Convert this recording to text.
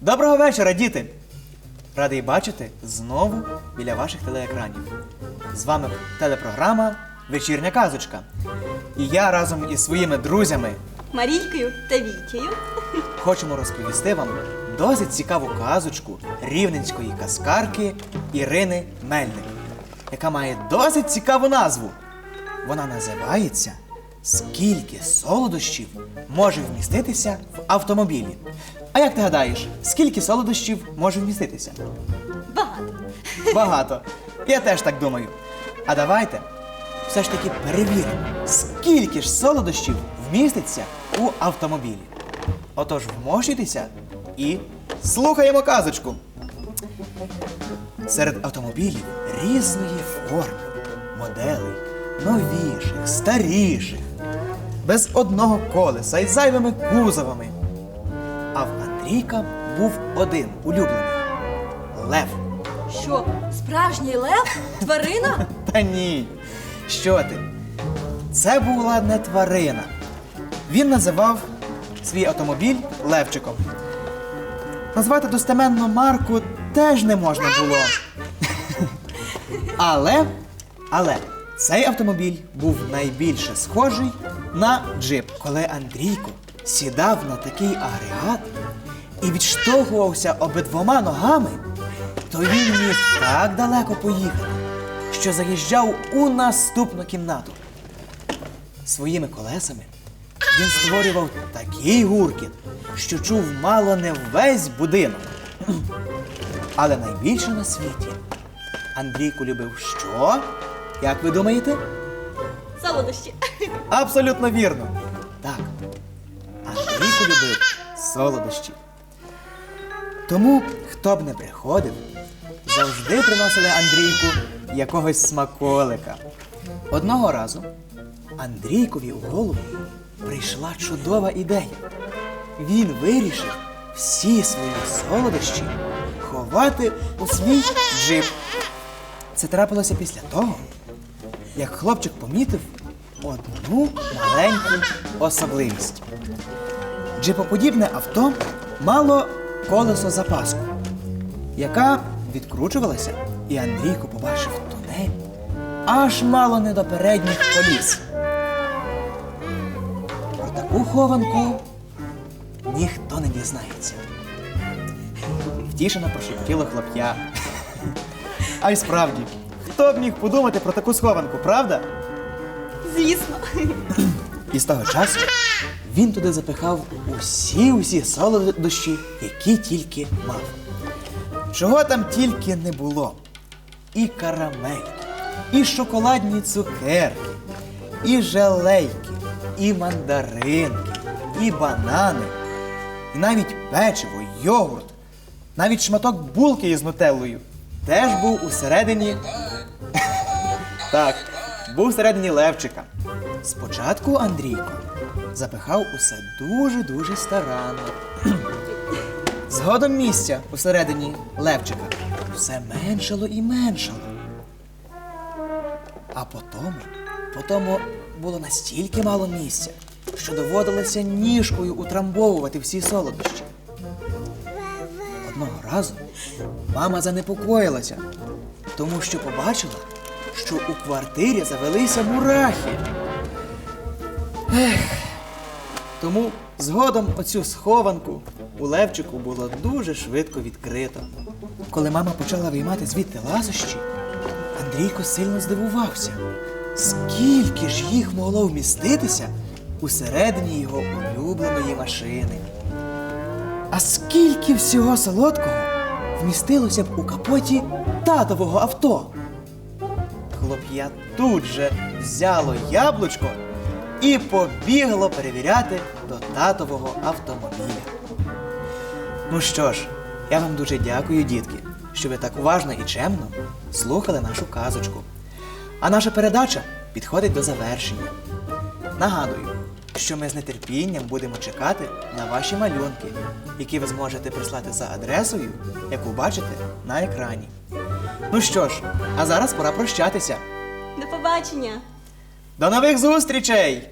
Доброго вечора, діти! Радий бачити знову біля ваших телеекранів. З вами телепрограма Вечірня казочка. І я разом із своїми друзями Марійкою та Вітєю. хочемо розповісти вам досить цікаву казочку рівненської казкарки Ірини Мельник, яка має досить цікаву назву. Вона називається Скільки солодощів може вміститися в автомобілі? А як ти гадаєш, скільки солодощів може вміститися? Багато. Багато. Я теж так думаю. А давайте все ж таки перевіримо, скільки ж солодощів вміститься у автомобілі. Отож, вмощуйтеся і слухаємо казочку. Серед автомобілів різної форми, моделей, новіших, старіших, без одного колеса і зайвими кузовами. А в Андрійка був один улюблений лев. Що, справжній лев? Тварина? Та ні. Що ти? Це була не тварина. Він називав свій автомобіль Левчиком. Назвати достеменно марку теж не можна було. Але, але цей автомобіль був найбільше схожий на джип. Коли Андрійко сідав на такий агрегат і відштовхувався обидвома ногами, то він міг так далеко поїхати, що заїжджав у наступну кімнату. Своїми колесами він створював такий гуркіт, що чув мало не весь будинок. Але найбільше на світі Андрійко любив що? Як ви думаєте? Солодощі. Абсолютно вірно. Так. Любив солодощі. Тому, хто б не приходив, завжди приносили Андрійку якогось смаколика. Одного разу Андрійкові у голову прийшла чудова ідея. Він вирішив всі свої солодощі ховати у свій джип. Це трапилося після того, як хлопчик помітив одну маленьку особливість. Джипоподібне авто мало колесо запаску, яка відкручувалася, і Андрійко побачив тунель аж мало не до передніх коліс. Про таку хованку ніхто не дізнається. Втішено прошепотіло хлоп'я. А й справді, хто б міг подумати про таку схованку, правда? Звісно. І з того часу він туди запихав усі усі солодощі, які тільки мав. Чого там тільки не було. І карамельки, і шоколадні цукерки, і желейки, і мандаринки, і банани, і навіть печиво, йогурт, навіть шматок булки із нутеллою теж був усередині так, був всередині Левчика. Спочатку Андрійко запихав усе дуже-дуже старанно. Згодом місця усередині Левчика все меншало і меншало. А потому, потому було настільки мало місця, що доводилося ніжкою утрамбовувати всі солодощі. Одного разу мама занепокоїлася, тому що побачила, що у квартирі завелися мурахи. Ех. Тому згодом оцю схованку у Левчику було дуже швидко відкрито. Коли мама почала виймати звідти ласощі, Андрійко сильно здивувався, скільки ж їх могло вміститися усередині його улюбленої машини. А скільки всього солодкого вмістилося б у капоті татового авто? Хлоп'я тут же взяло яблучко і побігло перевіряти до татового автомобіля. Ну що ж, я вам дуже дякую, дітки, що ви так уважно і чемно слухали нашу казочку. А наша передача підходить до завершення. Нагадую, що ми з нетерпінням будемо чекати на ваші малюнки, які ви зможете прислати за адресою, яку бачите на екрані. Ну що ж, а зараз пора прощатися. До побачення. До нових зустрічей!